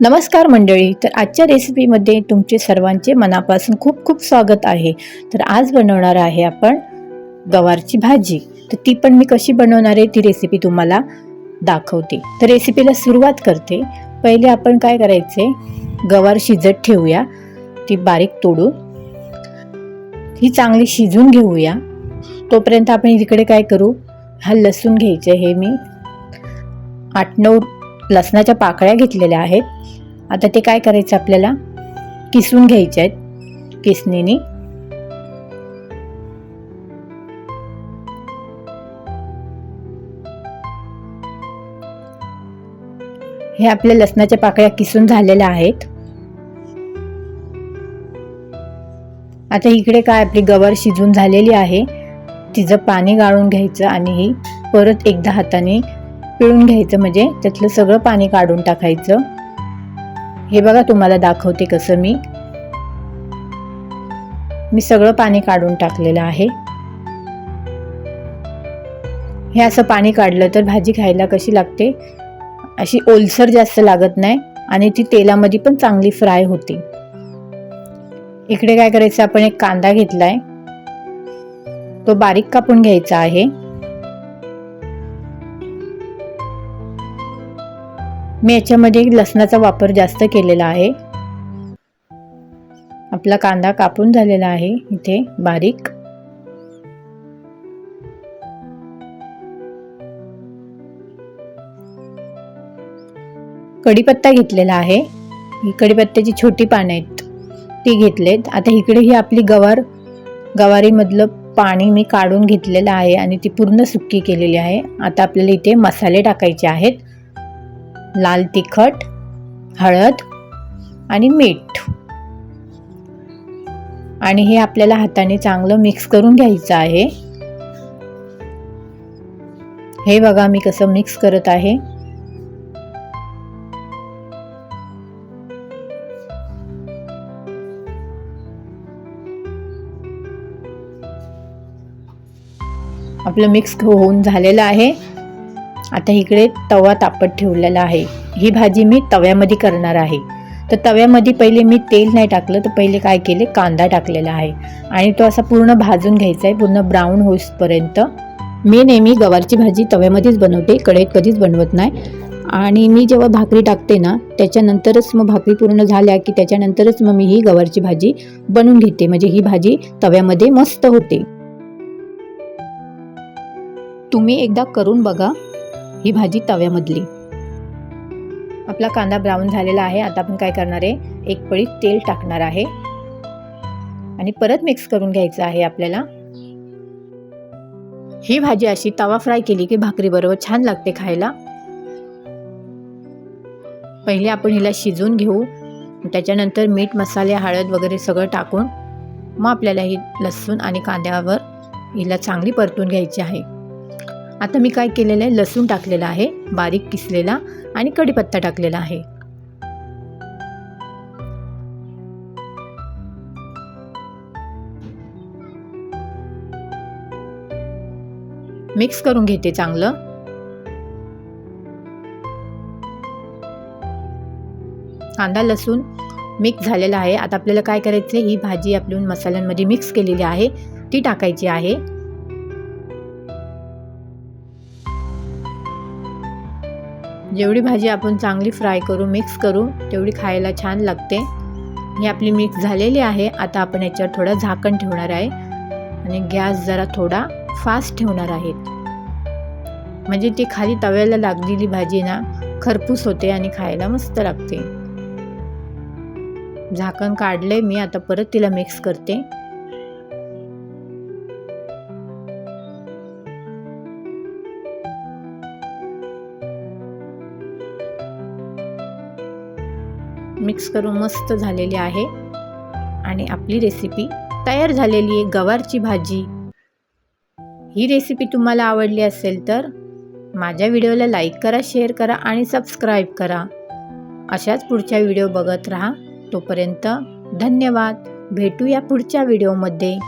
नमस्कार मंडळी तर आजच्या रेसिपीमध्ये तुमचे सर्वांचे मनापासून खूप खूप स्वागत आहे. तर आज बनवणार आहे आपण गवारची भाजी. तर ती पण मी कशी बनवणार आहे ती रेसिपी तुम्हाला दाखवते. तर रेसिपीला सुरुवात करते. पहिले आपण काय करायचे गवार शिजत ठेवूया. ती बारीक तोडून. ही चांगली शिजून घेऊया. तोपर्यंत आपण इकडे काय करू हा लसूण घ्यायचे हे मी. आठ नऊ लसणाच्या पाकळ्या घेतलेल्या आहेत. आता ते काय करायचं आपल्याला? किसून घ्यायचे आहेत. किसणीने. हे आपल्या लसणाच्या पाकळ्या किसून झालेल्या आहेत. आता इकडे काय आपली गवार शिजून झालेली आहे. तिचं पाणी गाळून घ्यायचं आणि ही परत एकदा हाताने पिळून घ्यायचं म्हणजे त्यातलं सगळं पाणी काढून टाकायचं. हे बघा तुम्हाला दाखवते कसं मी. मी सगळं पाणी काढून टाकलेलं आहे. हे असं पाणी काढलं तर भाजी खायला कशी लागते? अशी ओलसर जास्त लागत नाही आणि ती तेलामध्ये पण चांगली फ्राय होते. इकडे काय करायचं? आपण एक कांदा घेतला आहे तो बारीक कापून घ्यायचा आहे. मी याच्यामध्ये लसणाचा वापर जास्त केलेला आहे. आपला कांदा कापून झालेला आहे इथे बारीक. कढीपत्ता घेतलेला आहे. ही कढीपत्त्याची छोटी पानं आहेत. ती घेतलेत. आता इकडे ही आपली गवार गवारीमधलं पाणी मी काढून घेतलेलं आहे आणि ती पूर्ण सुक्की केलेली आहे. आता आपल्याला इथे मसाले टाकायचे आहेत. लाल तिखट हळद आणि मीठ. आणि हे आपल्याला हाताने चांगलं मिक्स करून घ्यायचं आहे. हे बघा मी कसं मिक्स करत आहे. आपलं मिक्स होऊन झालेलं आहे. आता इकडे तवा तापत ठेवलेला आहे. ही भाजी मी तव्यामध्ये करणार आहे. तर तव्यामध्ये पहिले मी तेल नाही टाकलं तर पहिले काय केले? कांदा टाकलेला आहे. आणि तो असा पूर्ण भाजून घ्यायचा आहे पूर्ण ब्राऊन होईपर्यंत मी नेहमी गवारची भाजी तव्यामध्येच बनवते कढईत कधीच बनवत नाही. आणि मी जेव्हा भाकरी टाकते ना त्याच्यानंतरच मग भाकरी पूर्ण झाल्या की त्याच्यानंतरच मग मी ही गवारची भाजी बनवून घेते. म्हणजे ही भाजी तव्यामध्ये मस्त होते. तुम्ही एकदा करून बघा. ही भाजी तव्यामधली. आपला कांदा ब्राऊन झालेला आहे. आता आपण काय करणार आहे? एक पळी तेल टाकणार आहे. आणि परत मिक्स करून घ्यायचं आहे आपल्याला. ही भाजी अशी तवा फ्राय केली की भाकरी बरोबर छान लागते खायला. पहिले आपण हिला शिजवून घेऊ. त्याच्यानंतर मीठ मसाले हळद वगैरे सगळं टाकून मग आपल्याला ही लसूण आणि कांद्यावर हिला चांगली परतून घ्यायची आहे. आता मी काय केलेलं आहे? लसूण टाकलेला आहे बारीक किसलेला आणि कढीपत्ता टाकलेला आहे. मिक्स करून घेते चांगलं. कांदा लसूण मिक्स झालेला आहे. आता आपल्याला काय करायचं ही भाजी आपण मसाल्यांमध्ये मिक्स केलेली आहे. ती टाकायची आहे. जेवढी भाजी आपण चांगली फ्राय करू मिक्स करू तेवढी खायला छान लागते. ही आपली मिक्स झालेली आहे. आता आपण याच्यावर थोडं झाकण ठेवणार आहे. आणि गॅस जरा थोडा फास्ट ठेवणार आहेत म्हणजे ती खाली तव्याला लागलेली भाजी ना खरपूस होते आणि खायला मस्त लागते. झाकण काढले मी. आता परत तिला मिक्स करते. मिक्स करून मस्त झालेली आहे. आणि आपली रेसिपी तयार झालेली आहे गवारची भाजी. ही रेसिपी तुम्हाला आवडली असेल तर माझ्या व्हिडिओला लाईक करा शेअर करा आणि सबस्क्राईब करा. अशाच पुढच्या व्हिडिओ बघत राहा. तोपर्यंत धन्यवाद. भेटूया पुढच्या व्हिडिओमध्ये